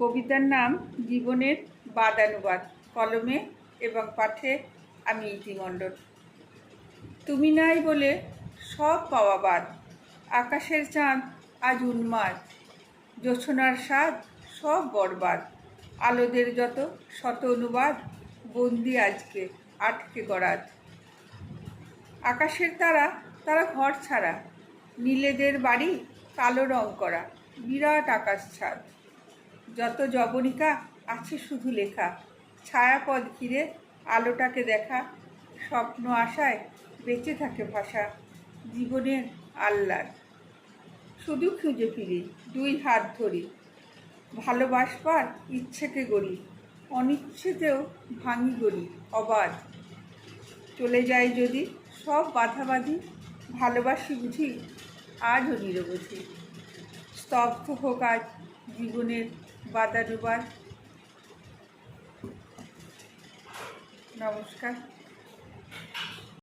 কবিতার নাম জীবনের বাদানুবাদ। কলমে এবং পাঠে আমি ইতিমণ্ডল তুমি নাই বলে সব পাওয়া বাদ। আকাশের চাঁদ আজ উন্মাদ। জোছনার স্বাদ সব বরবাদ। আলোদের যত শত অনুবাদ, বন্দি আজকে, আটকে গড়াত আকাশের তারা তারা ঘর ছাড়া। নীলেদের বাড়ি কালো রং করা, বিরাট আকাশ ছাদ। যত জবনিকা আছে শুধু লেখা। ছায়াপথ ঘিরে আলোটাকে দেখা, স্বপ্ন আশায় বেঁচে থাকে ভাষা, জীবনের আহ্লাদ। শুধু খুঁজে ফিরি, দুই হাত ধরি। ভালোবাসবার ইচ্ছেকে গড়ি, অনিচ্ছেতেও ভাঙি গড়ি, অবাধ। চলে যায় যদি সব বাধাবাধি, ভালোবাসি বুঝি, আজও নিরবধি। স্তব্ধ হোক আজ জীবনের বাদানুবাদ নমস্কার।